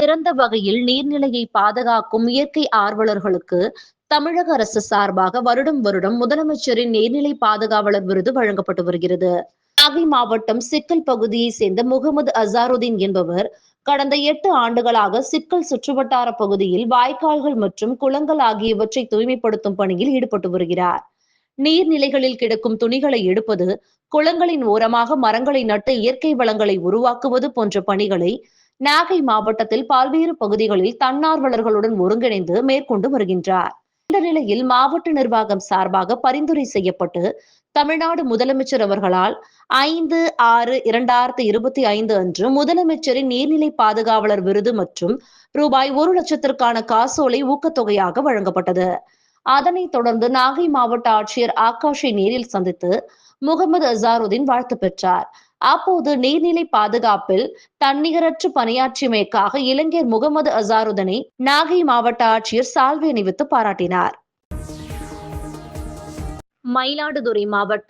சிறந்த வகையில் நீர்நிலையை பாதுகாக்கும் இயற்கை ஆர்வலர்களுக்கு தமிழக அரசு சார்பாக வருடம் வருடம் முதலமைச்சரின் நீர்நிலை பாதுகாவலர் விருது வழங்கப்பட்டு வருகிறது. நாகை மாவட்டம் சிக்கல் பகுதியை சேர்ந்த முகமது அசாருதீன் என்பவர் கடந்த எட்டு ஆண்டுகளாக சிக்கல் சுற்றுவட்டார பகுதியில் வாய்க்கால்கள் மற்றும் குளங்கள் ஆகியவற்றை தூய்மைப்படுத்தும் பணியில் ஈடுபட்டு வருகிறார். நீர்நிலைகளில் கிடக்கும் துணிகளை எடுப்பது குளங்களின் ஓரமாக மரங்களை நட்டு இயற்கை வளங்களை உருவாக்குவது போன்ற பணிகளை நாகை மாவட்டத்தில் பல்வேறு பகுதிகளில் தன்னார்வலர்களுடன் ஒருங்கிணைந்து மேற்கொண்டு வருகின்றார். இந்த நிலையில் மாவட்ட நிர்வாகம் சார்பாக பரிந்துரை செய்யப்பட்டு தமிழ்நாடு முதலமைச்சர் அவர்களால் ஐந்து ஆறு இரண்டாயிரத்தி இருபத்தி ஐந்து அன்று முதலமைச்சரின் நீர்நிலை பாதுகாவலர் விருது மற்றும் ரூபாய் ஒரு லட்சத்திற்கான காசோலை ஊக்கத்தொகையாக வழங்கப்பட்டது. அதனைத் தொடர்ந்து நாகை மாவட்ட ஆட்சியர் ஆகாஷை நேரில் சந்தித்து முகமது அசாருதீன் வாழ்த்து பெற்றார். அப்போது நீர்நிலை பாதுகாப்பில் தன்னிகரற்று பணியாற்றியமைக்காக இளைஞர் முகமது அசாருதனை நாகை மாவட்ட ஆட்சியர் சால்வை அணிவித்து பாராட்டினார். மயிலாடுதுறை மாவட்டம்